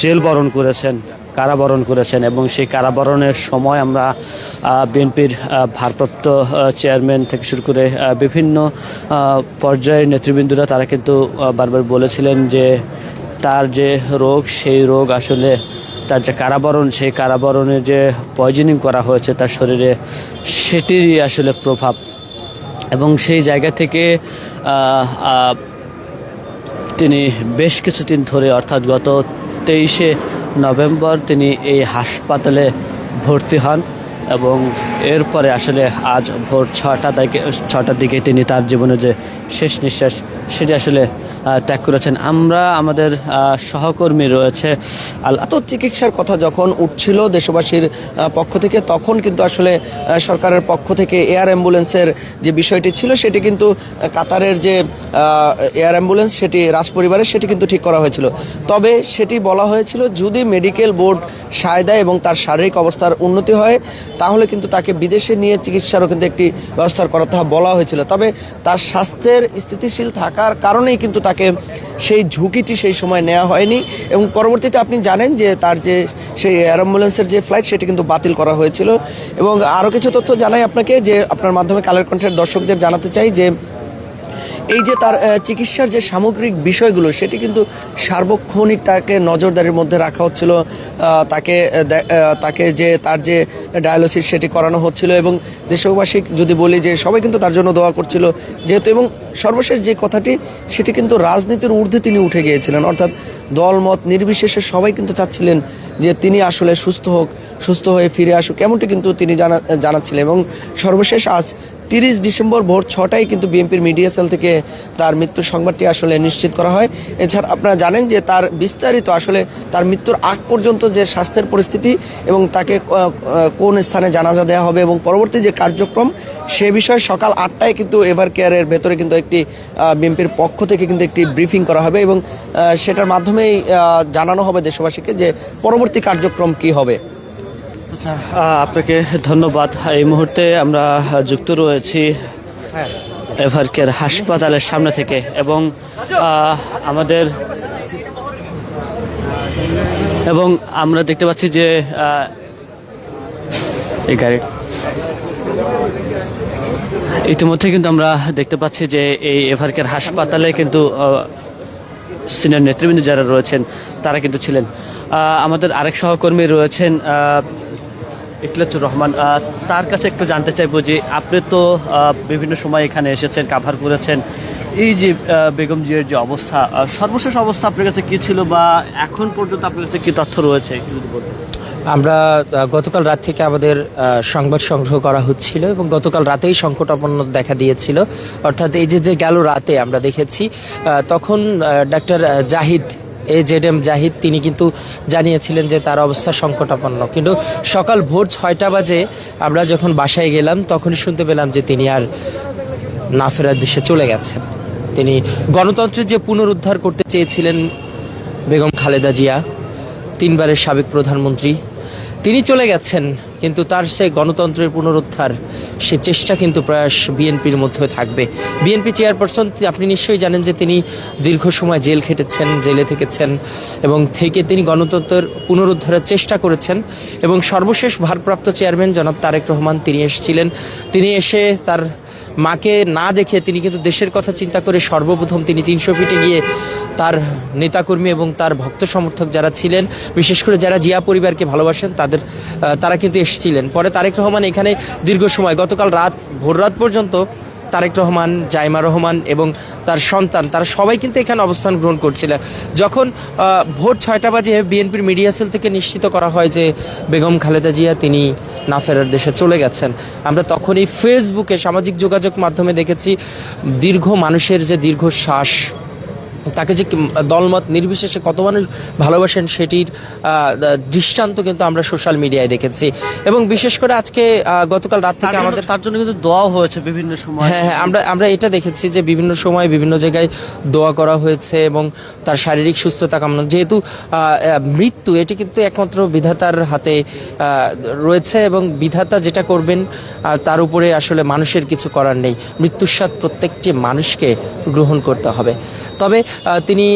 Jail বরণ করেছেন, কারাবরণ করেছেন এবং সেই কারাবরণের সময় আমরা বিএনপির ভারপ্রাপ্ত চেয়ারম্যান থেকে শুরু করে বিভিন্ন পর্যায়ের নেতৃবৃন্দরা তারা কিন্তু বারবার বলেছিলেন যে তার যে রোগ, সেই রোগ আসলে তার যে কারাবরণ, সেই কারাবরণে যে পয়জনিং করা হয়েছে তার শরীরে, সেটিরই আসলে প্রভাব। এবং সেই জায়গা থেকে তিনি বেশ কিছুদিন ধরে, অর্থাৎ গত তেইশে নভেম্বর তিনি এই হাসপাতালে ভর্তি হন এবং এরপরে আসলে আজ ভোর ছটা থেকে ছটার দিকে তিনি তার জীবনে যে শেষ নিঃশ্বাস, সেটি আসলে ত্যাগ করেছেন। আমরা আমাদের সহকর্মী রয়েছে। আল তো চিকিৎসার কথা যখন উঠছিল দেশবাসীর পক্ষ থেকে, তখন কিন্তু আসলে সরকারের পক্ষ থেকে এয়ার অ্যাম্বুলেন্সের যে বিষয়টি ছিল, সেটি কিন্তু কাতারের যে এয়ার অ্যাম্বুলেন্স, সেটি রাজপরিবারের, সেটি কিন্তু ঠিক করা হয়েছিল। তবে সেটি বলা হয়েছিল, যদি মেডিকেল বোর্ড সায় দেয় এবং তার শারীরিক অবস্থার উন্নতি হয়, তাহলে কিন্তু তাকে বিদেশে নিয়ে চিকিৎসারও কিন্তু একটি ব্যবস্থার কথা বলা হয়েছিল। তবে তার স্বাস্থ্যের স্থিতিশীল থাকার কারণেই কিন্তু তাকে সেই ঝুঁকিটি সেই সময় নেওয়া হয়নি এবং পরবর্তীতে আপনি জানেন যে তার যে সেই এয়ার অ্যাম্বুলেন্সের যে ফ্লাইট সেটি কিন্তু বাতিল করা হয়েছিল এবং আরও কিছু তথ্য জানাই আপনাকে যে আপনার মাধ্যমে কালের কণ্ঠের দর্শকদের জানাতে চাই যে এই যে তার চিকিৎসার যে সামগ্রিক বিষয়গুলো, সেটি কিন্তু সার্বক্ষণিক তাকে নজরদারির মধ্যে রাখা হচ্ছিল তাকে তাকে যে তার যে ডায়ালিসিস সেটি করানো হচ্ছিল এবং দেশবাসী যদি বলি যে সবাই কিন্তু তার জন্য দোয়া করছিল, যেহেতু এবং সর্বশেষ যে কথাটি, সেটি কিন্তু রাজনীতির ঊর্ধ্বে তিনি উঠে গিয়েছিলেন। অর্থাৎ দলমত নির্বিশেষে সবাই কিন্তু চাচ্ছিলেন যে তিনি আসলে সুস্থ হোক, সুস্থ হয়ে ফিরে আসুক, এমনটি কিন্তু তিনি জানা, জানাচ্ছিলেন এবং সর্বশেষ আজ তিরিশ ডিসেম্বর ভোর ছটায় কিন্তু বিএনপির মিডিয়া সেল থেকে তার মৃত্যুর সংবাদটি আসলে নিশ্চিত করা হয়। এছাড়া আপনারা জানেন যে তার বিস্তারিত আসলে তার মৃত্যুর আগ পর্যন্ত যে স্বাস্থ্যের পরিস্থিতি এবং তাকে কোন স্থানে জানাজা দেওয়া হবে এবং পরবর্তী যে কার্যক্রম সে বিষয়ে সকাল আটটায় কিন্তু এভার কেয়ারের ভেতরে কিন্তু একটি বিএনপির পক্ষ থেকে কিন্তু একটি ব্রিফিং করা হবে এবং সেটার মাধ্যমেই জানানো হবে দেশবাসীকে যে পরবর্তী কার্যক্রম কি হবে। আপনাকে ধন্যবাদ। এই মুহূর্তে আমরা যুক্ত রয়েছি এভারকের হাসপাতালের সামনে থেকে এবং আমাদের, এবং আমরা দেখতে পাচ্ছি যে এই গাড়ি ইতিমধ্যে কিন্তু আমরা দেখতে পাচ্ছি যে এই এভারকের হাসপাতালে কিন্তু সিনিয়র নেতৃবৃন্দ যারা রয়েছেন, তারা কিন্তু ছিলেন। আমাদের আরেক সহকর্মী রয়েছেন ইকলাচুর রহমান তার কাছে একটু জানতে চাইব যে আপনি তো বিভিন্ন সময় এখানে এসেছেন কাভার করেছেন এই যে বেগম জিয়ার যে অবস্থা সর্বশেষ অবস্থা আপনার কাছে কী ছিল বা এখন পর্যন্ত আপনার কাছে কী তথ্য রয়েছে, একটু যদি। আমরা গতকাল রাত থেকে আমাদের সংবাদ সংগ্রহ করা হচ্ছিল এবং গতকাল রাতেই সংকটাপন্ন দেখা দিয়েছিল অর্থাৎ এই যে যে গেল রাতে আমরা দেখেছি তখন doctor Zahid A Z M Zahid, তিনি কিন্তু জানিয়েছিলেন যে তার অবস্থা সংকটাপন্ন। কিন্তু সকাল ভোর ছয়টা বাজে আমরা যখন বাসায় গেলাম, তখনই শুনতে পেলাম যে তিনি আর না ফেরার দেশে চলে গেছেন। তিনি গণতন্ত্রের যে পুনরুদ্ধার করতে চেয়েছিলেন বেগম খালেদা জিয়া, তিনবারের সাবেক প্রধানমন্ত্রী, তিনি চলে গেছেন কিন্তু তার সে গণতন্ত্রের পুনরুদ্ধার, সে চেষ্টা কিন্তু প্রয়াস বিএনপির মধ্যে থাকবে। বিএনপি চেয়ারপারসন, আপনি নিশ্চয়ই জানেন যে তিনি দীর্ঘ সময় জেল খেটেছেন, জেলে থেকেছেন এবং থেকে তিনি গণতন্ত্রের পুনরুদ্ধারের চেষ্টা করেছেন এবং সর্বশেষ ভারপ্রাপ্ত চেয়ারম্যান জনাব তারেক রহমান তিনি এসেছিলেন। তিনি এসে তার মাকে না দেখে তিনি কিন্তু দেশের কথা চিন্তা করে সর্বপ্রথম তিনি তিনশো ফিটে গিয়ে তার নেতাকর্মী এবং তার ভক্ত সমর্থক যারা ছিলেন, বিশেষ করে যারা জিয়া পরিবারকে ভালোবাসেন, তাদের তারা কিন্তু এসেছিলেন। পরে তারেক রহমান এখানে দীর্ঘ সময়, গতকাল রাত, ভোর রাত পর্যন্ত তারেক রহমান, জাইমা রহমান এবং তার সন্তান, তারা সবাই কিন্তু এখানে অবস্থান গ্রহণ করছিল। যখন ভোর ছয়টা বাজে বিএনপির মিডিয়া সেল থেকে নিশ্চিত করা হয় যে বেগম খালেদা জিয়া তিনি না ফেরার দেশে চলে গেছেন। আমরা তখনই ফেসবুকে সামাজিক যোগাযোগ মাধ্যমে দেখেছি, দীর্ঘ মানুষের যে দীর্ঘ শ্বাস তাকে যে দলমত নির্বিশেষে কত মানুষ ভালোবাসেন সেটির দৃষ্টান্ত কিন্তু আমরা সোশ্যাল মিডিয়ায় দেখেছি। এবং বিশেষ করে আজকে গতকাল রাত থেকে আমাদের তার জন্য কিন্তু দোয়াও হয়েছে বিভিন্ন সময়। হ্যাঁ হ্যাঁ আমরা আমরা এটা দেখেছি যে বিভিন্ন সময় বিভিন্ন জায়গায় দোয়া করা হয়েছে এবং তার শারীরিক সুস্থতা কামনা যেহেতু মৃত্যু এটি কিন্তু একমাত্র বিধাতার হাতে রয়েছে এবং বিধাতা যেটা করবেন তার উপরে আসলে মানুষের কিছু করার নেই। মৃত্যুর স্বাদ প্রত্যেকটি মানুষকে গ্রহণ করতে হবে। তবে তিনি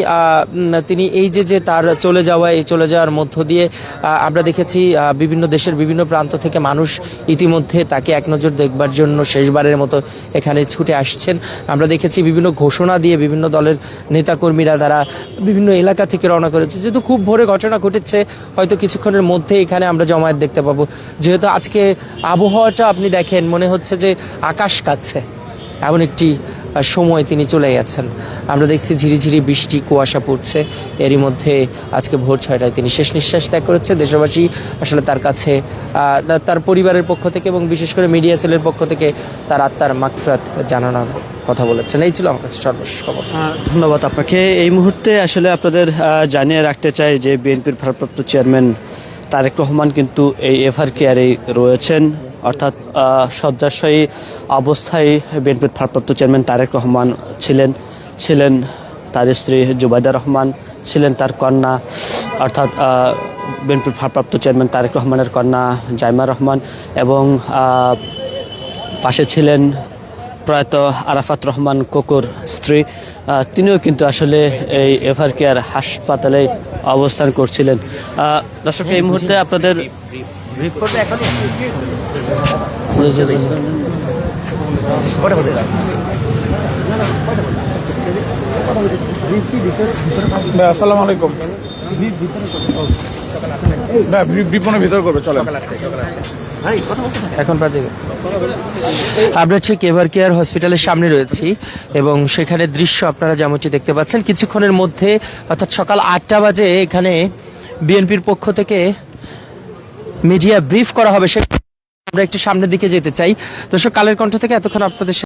তিনি এই যে যে তার চলে যাওয়া, এই চলে যাওয়ার মধ্য দিয়ে আমরা দেখেছি বিভিন্ন দেশের বিভিন্ন প্রান্ত থেকে মানুষ ইতিমধ্যে তাকে এক নজর দেখবার জন্য শেষবারের মতো এখানে ছুটে আসছেন। আমরা দেখেছি বিভিন্ন ঘোষণা দিয়ে বিভিন্ন দলের নেতাকর্মীরা তারা বিভিন্ন এলাকা থেকে রওনা করেছে। যেহেতু খুব ভোরে ঘটনা ঘটেছে, হয়তো কিছুক্ষণের মধ্যে এখানে আমরা জমায়েত দেখতে পাবো। যেহেতু আজকে আবহাওয়াটা আপনি দেখেন, মনে হচ্ছে যে আকাশ কাচ্ছে এমন একটি সময় তিনি চলে গেছেন। আমরা দেখছি ঝিরিঝিরি বৃষ্টি, কুয়াশা পড়ছে। এরই মধ্যে আজকে ভোর ছয়টায় তিনি শেষ নিঃশ্বাস ত্যাগ করেছে দেশবাসী আসলে তার কাছে তার পরিবারের পক্ষ থেকে এবং বিশেষ করে মিডিয়া সেলের পক্ষ থেকে তার আত্মার মাগফিরাত জানানোর কথা বলেছেন। এই ছিল আমার কাছে সর্বশেষ খবর। ধন্যবাদ আপনাকে। এই মুহূর্তে আসলে আপনাদের জানিয়ে রাখতে চাই যে বিএনপির ভারপ্রাপ্ত চেয়ারম্যান তারেক রহমান কিন্তু এই এফআর কেয়ারেই রয়েছেন। অর্থাৎ শয্যাশয়ী অবস্থায় বিএনপির ভারপ্রাপ্ত চেয়ারম্যান তারেক রহমান ছিলেন ছিলেন তার স্ত্রী জুবাইদা রহমান ছিলেন তার কন্যা অর্থাৎ বিএনপির ভারপ্রাপ্ত চেয়ারম্যান তারেক রহমানের কন্যা জাইমা রহমান এবং পাশে ছিলেন প্রয়াত আরাফাত রহমান কোকর স্ত্রী। তিনিও কিন্তু আসলে এই এভার কেয়ার হাসপাতালে অবস্থান করছিলেন। দর্শক এই মুহূর্তে আপনাদের ভাই আসসালামু আলাইকুম। ভাই বিপনের ভিতর করবে চলো এখন বাজে। আমরা ঠিক এভার কেয়ার হসপিটালের সামনে রয়েছি এবং সেখানে দৃশ্য আপনারা যেমনটি দেখতে পাচ্ছেন কিছুক্ষণের মধ্যে অর্থাৎ সকাল আটটা বাজে এখানে বিএনপির পক্ষ থেকে মিডিয়া ব্রিফ করা হবে, সে আমরা একটু সামনের দিকে যেতে চাই। দর্শক, কালের কণ্ঠ থেকে এতক্ষণ আপনাদের